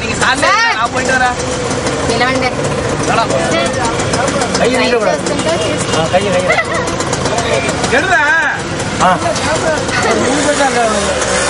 நீங்க ஸ்டார்ட் நான் போயிட்டு வரேன். என்ன வேண்டே? கை நீங்க கூட கை கை எடுறேன் ஆ.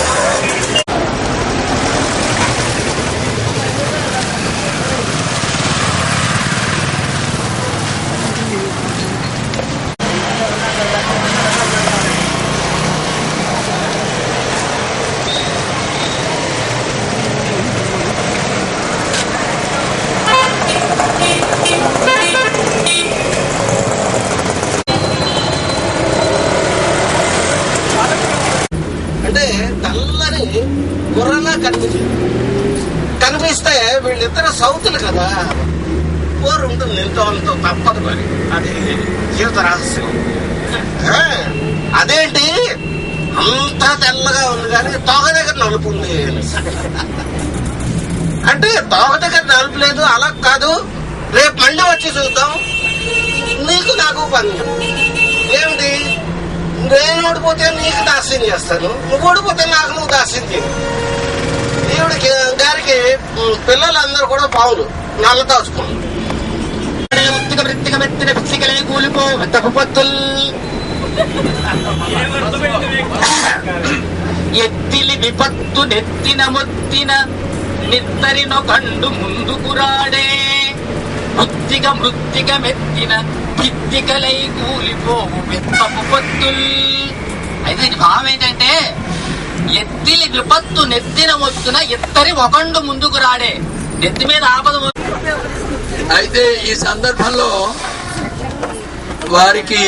తెల్లని గుర్రలా కనిపించింది. కనిపిస్తే వీళ్ళిద్దరు సౌతులు కదా. పోరు ఉంటుంది నింతో తప్పదు మరి. అది జీవిత రహస్యం. అదేంటి? అంతా తెల్లగా ఉంది కానీ తోక దగ్గర నలుపు ఉంది. అంటే తోక దగ్గర నలుపు లేదు అలా కాదు. రేపు మళ్ళీ వచ్చి చూద్దాం. నీకు నాకు పని నేను ఓడిపోతే నీకు దాస్యం చేస్తాను. నువ్వు ఓడిపోతే నాకు నువ్వు దాస్యం చేయి దేవుడికి గారికి పిల్లలందరూ కూడా పావులు. నల్ల దాచుకున్నారు ఎత్తిలి విపత్తు నెత్తిన మొత్తిన నిత్తరిన కండు ముందుకు రాడే మృత్తిక మృత్తిక మెత్తిన పిత్తికలై కూలిపోవు విత్తపు పొత్తుల్. దీని భావం ఏంటంటే ఎత్తిలి విపత్తు నెత్తిన మొత్తున ఇత్తరి ఒకండు ముందుకు రాడే. నెత్తి మీద ఆపద అయితే ఈ సందర్భంలో వారికి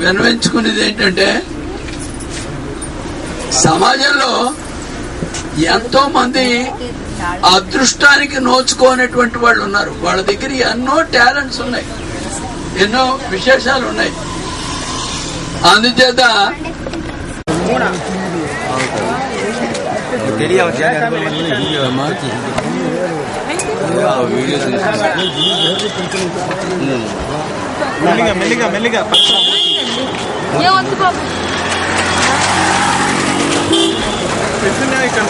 వినవించుకునేది ఏంటంటే సమాజంలో ఎంతో మంది అదృష్టానికి నోచుకోనటువంటి వాళ్ళు ఉన్నారు. వాళ్ళ దగ్గర ఎన్నో టాలెంట్స్ ఉన్నాయి. ఎన్నో విశేషాలు ఉన్నాయి. అందుచేత మెల్లిగా మెల్లిగా మెల్లిగా ఏమొద్దు బాబు ఇక్కడ ఇక్కడ